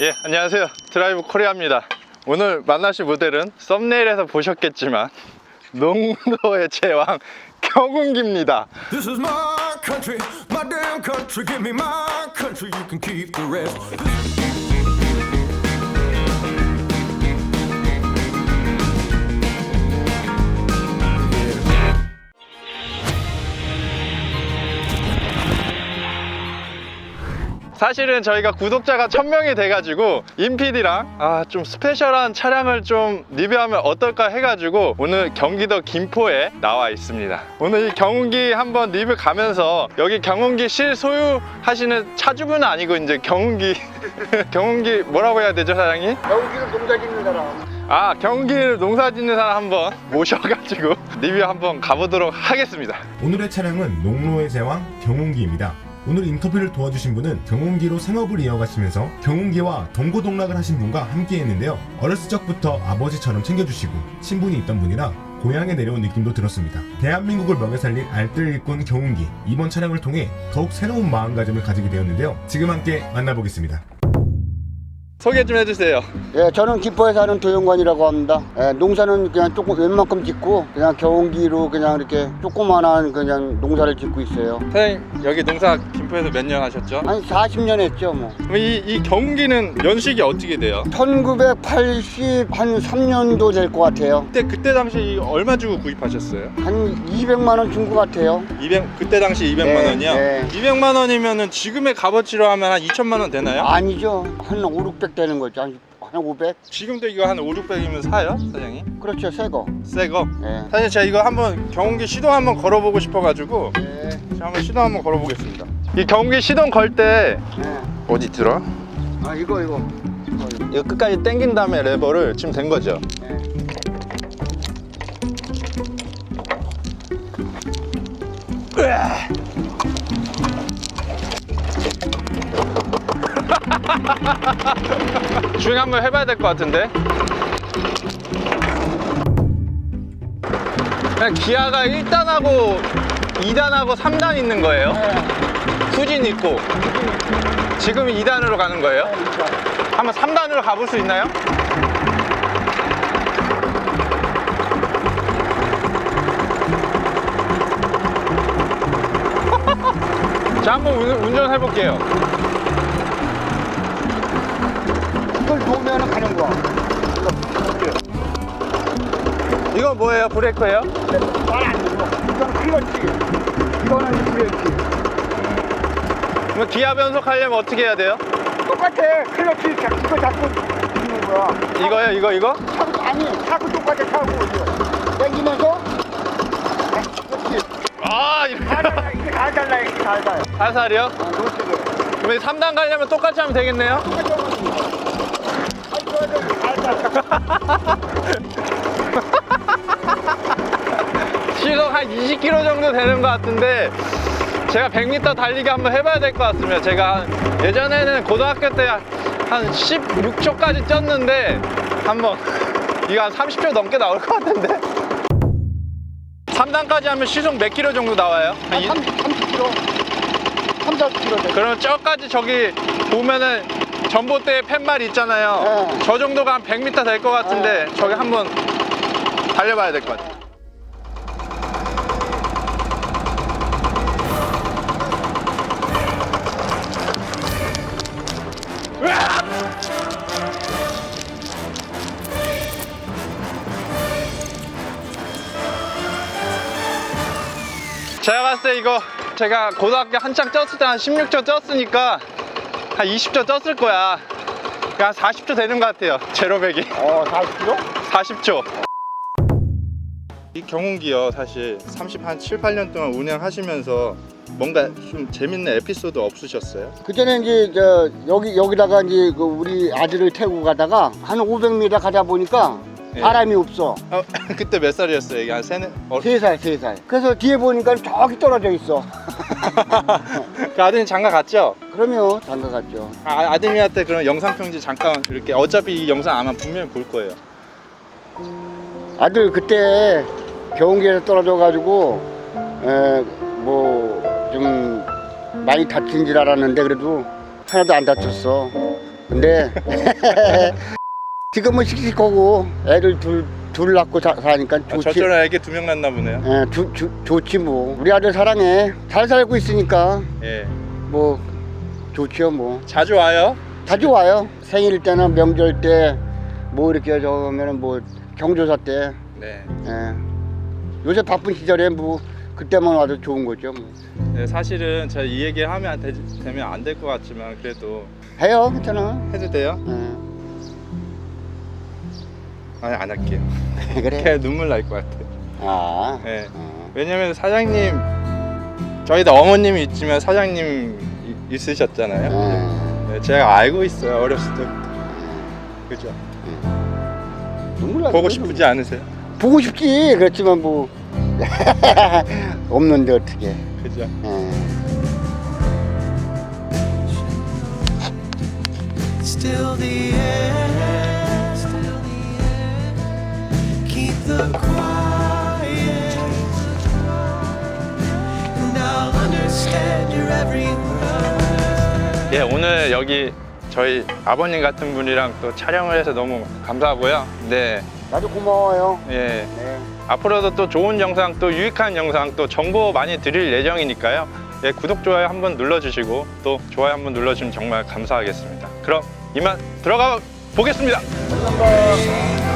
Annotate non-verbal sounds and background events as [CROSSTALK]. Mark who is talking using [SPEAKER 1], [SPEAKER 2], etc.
[SPEAKER 1] 예, 안녕하세요. 드라이브 코리아입니다. 오늘 만나실 모델은 썸네일에서 보셨겠지만 농도의 제왕 경운기입니다. 사실은 저희가 구독자가 1000명이 돼가지고 인피디랑 아, 좀 스페셜한 차량을 좀 리뷰하면 어떨까 해가지고 오늘 경기도 김포에 나와 있습니다. 오늘 이 경운기 한번 리뷰 가면서 여기 경운기 실소유 하시는 차주분은 아니고 이제 경운기 [LAUGHS] 경운기 뭐라고 해야 되죠 사장님?
[SPEAKER 2] 여기는 농사 짓는 사람.
[SPEAKER 1] 아 경기를 농사 짓는 사람 한번 [LAUGHS] 모셔가지고 리뷰 한번 가보도록 하겠습니다.
[SPEAKER 3] 오늘의 차량은 농로의 제왕 경운기입니다. 오늘 인터뷰를 도와주신 분은 경운기로 생업을 이어가시면서 경운기와 동고동락을 하신 분과 함께 했는데요. 어렸을 적부터 아버지처럼 챙겨주시고 친분이 있던 분이라 고향에 내려온 느낌도 들었습니다. 대한민국을 먹여 살릴 알뜰 일꾼 경운기 이번 차량을 통해 더욱 새로운 마음가짐을 가지게 되었는데요. 지금 함께 만나보겠습니다.
[SPEAKER 1] 소개 좀 해주세요.
[SPEAKER 2] 예, 저는 김포에 사는 도영관이라고 합니다. 예, 농사는 그냥 조금 웬만큼 짓고 그냥 경운기로 그냥 이렇게 조그만한 그냥 농사를 짓고 있어요.
[SPEAKER 1] 사장님 여기 농사 김포에서 몇 년 하셨죠?
[SPEAKER 2] 한 40년 했죠, 뭐.
[SPEAKER 1] 그럼 이, 이 경기는 연식이 어떻게 돼요?
[SPEAKER 2] 1980한 3년도 될 것 같아요.
[SPEAKER 1] 그때 그때 당시 얼마 주고 구입하셨어요?
[SPEAKER 2] 한 200만 원 준 것 같아요.
[SPEAKER 1] 200 그때 당시 200만
[SPEAKER 2] 네,
[SPEAKER 1] 원이요?
[SPEAKER 2] 네.
[SPEAKER 1] 200만 원이면은 지금의 값어치로 하면 한 2천만 원 되나요?
[SPEAKER 2] 아니죠. 한 5, 600 되는 거죠. 한, 한 500?
[SPEAKER 1] 지금도 이거 한 5, 600이면 사요, 사장님?
[SPEAKER 2] 그렇죠, 새 거.
[SPEAKER 1] 새 거.
[SPEAKER 2] 예.
[SPEAKER 1] 사실 제가 이거 한번 경운기 시동 한번 걸어보고 싶어가지고
[SPEAKER 2] 예.
[SPEAKER 1] 제가 한번 시동 한번 걸어보겠습니다. 이 경운기 시동 걸때
[SPEAKER 2] 예.
[SPEAKER 1] 어디 들어?
[SPEAKER 2] 아, 이거, 이거. 이거, 이거.
[SPEAKER 1] 이거 끝까지 당긴 다음에 레버를 지금 된 거죠?
[SPEAKER 2] 예. [LAUGHS]
[SPEAKER 1] 주행 한번 해봐야 될 것 같은데. 그냥 기아가 1단하고 2단하고 3단 있는 거예요. 후진 있고. 지금 2단으로 가는 거예요. 한번 3단으로 가볼 수 있나요? [LAUGHS] 자, 한번 운- 운전해 볼게요.
[SPEAKER 2] 이걸 놓으면 가는 거야.
[SPEAKER 1] 이거 뭐예요? 브레이크예요?
[SPEAKER 2] 말안. 이건 클러치. 이거는 브레이크.
[SPEAKER 1] 그럼 기아 변속 하려면 어떻게 해야 돼요?
[SPEAKER 2] 똑같아. 클러치 잡- 이거 잡고 있는 거야.
[SPEAKER 1] 이거요, 이거, 이거?
[SPEAKER 2] 차고 아니 차고 똑같아 차고 이거. 당기면서 그렇지.
[SPEAKER 1] 아, 이렇게.
[SPEAKER 2] 다 달라 이게 다 달라 이게 다 달라.
[SPEAKER 1] 살살이요?
[SPEAKER 2] 아, 노트를.
[SPEAKER 1] 그럼 3단 가려면 똑같이 하면 되겠네요?
[SPEAKER 2] 아이고 다 [LAUGHS]
[SPEAKER 1] 시속 한 20km 정도 되는 것 같은데 제가 100m 달리기 한번 해봐야 될 것 같습니다. 제가 예전에는 고등학교 때 한 16초까지 쪘는데 한번 이거 한 30초 넘게 나올 것 같은데 3단까지 하면 시속 몇 킬로 정도 나와요? 한 이-
[SPEAKER 2] 30kg. 3, 4kg 돼.
[SPEAKER 1] 그러면 저까지 저기 보면은 전봇대 팻말 있잖아요.
[SPEAKER 2] 네.
[SPEAKER 1] 저 정도가 한 100m 될 것 같은데 저기 한번 달려봐야 될 것 같아요. 제가 봤을 때 이거 제가 고등학교 한창 쪘을 때 한 16초 쪘으니까 한 20초 쪘을 거야. 한 40초 되는 것 같아요. 제로백이.
[SPEAKER 2] 어 40kg?
[SPEAKER 1] 40초. 이 경운기요, 사실 30, 한 7, 8년 동안 운행하시면서 뭔가 좀 재밌는 에피소드 없으셨어요?
[SPEAKER 2] 그 전에 이제 저 여기 여기다가 이제 그 우리 아들을 태우고 가다가 한 500m 가다 보니까
[SPEAKER 1] 예.
[SPEAKER 2] 사람이 없어.
[SPEAKER 1] 어, [LAUGHS] 그때 몇 살이었어요? 이게 한 세네? 어,
[SPEAKER 2] 세 살, 세 살. 그래서 뒤에 보니까 저기 떨어져 있어. [LAUGHS]
[SPEAKER 1] 그 아드님 장가 갔죠?
[SPEAKER 2] 그러면 장가 갔죠.
[SPEAKER 1] 아, 아드님한테 그런 영상 편지 잠깐 이렇게 어차피 이 영상 아마 분명히 볼 거예요.
[SPEAKER 2] 아들 그때 경운기에서 떨어져가지고 뭐 좀 많이 다친 줄 알았는데 그래도 하나도 안 다쳤어. 근데 [LAUGHS] 지금은 씩씩하고 애들 둘, 둘 낳고 자, 사니까
[SPEAKER 1] 아,
[SPEAKER 2] 좋지.
[SPEAKER 1] 저처럼 애기 두 명 낳나 보네요.
[SPEAKER 2] 예, 주, 주, 좋지 뭐. 우리 아들 사랑해. 잘 살고 있으니까
[SPEAKER 1] 예.
[SPEAKER 2] 뭐 좋지요 뭐.
[SPEAKER 1] 자주 와요?
[SPEAKER 2] 자주 와요. 생일 때나 명절 때 뭐 이렇게 저면은 뭐 경조사 때.
[SPEAKER 1] 네.
[SPEAKER 2] 예. 요새 바쁜 시절에 뭐 그때만 와도 좋은 거죠. 뭐.
[SPEAKER 1] 네, 사실은 제가 이 얘기 하면 안 되, 되면 안 될 것 같지만 그래도
[SPEAKER 2] 해요, 괜찮아.
[SPEAKER 1] 해도 돼요?
[SPEAKER 2] 예.
[SPEAKER 1] 아니 안 할게요. [LAUGHS]
[SPEAKER 2] 그래.
[SPEAKER 1] 그냥 눈물 날 것 같아요.
[SPEAKER 2] 아.
[SPEAKER 1] 네.
[SPEAKER 2] 어.
[SPEAKER 1] 왜냐면 사장님 저희도 어머님이 있지만 사장님 이- 있으셨잖아요.
[SPEAKER 2] 예.
[SPEAKER 1] 네, 제가 알고 있어요 어렸을 때부터. 그죠?
[SPEAKER 2] 눈물 나죠,
[SPEAKER 1] 보고 싶지 않으세요?
[SPEAKER 2] 보고 싶지. 그렇지만 뭐 [LAUGHS] 없는데 어떻게.
[SPEAKER 1] 그죠?
[SPEAKER 2] 예.
[SPEAKER 4] Still the air, still the air. Keep the quiet,
[SPEAKER 1] 예 오늘 여기 저희 아버님 같은 분이랑 또 촬영을 해서 너무 감사하고요. 네.
[SPEAKER 2] 나도 고마워요.
[SPEAKER 1] 예.
[SPEAKER 2] 네.
[SPEAKER 1] 앞으로도 또 좋은 영상 또 유익한 영상 또 정보 많이 드릴 예정이니까요. 예, 구독 좋아요 한번 눌러주시고 또 좋아요 한번 눌러주시면 정말 감사하겠습니다. 그럼 이만 들어가 보겠습니다.
[SPEAKER 2] 감사합니다.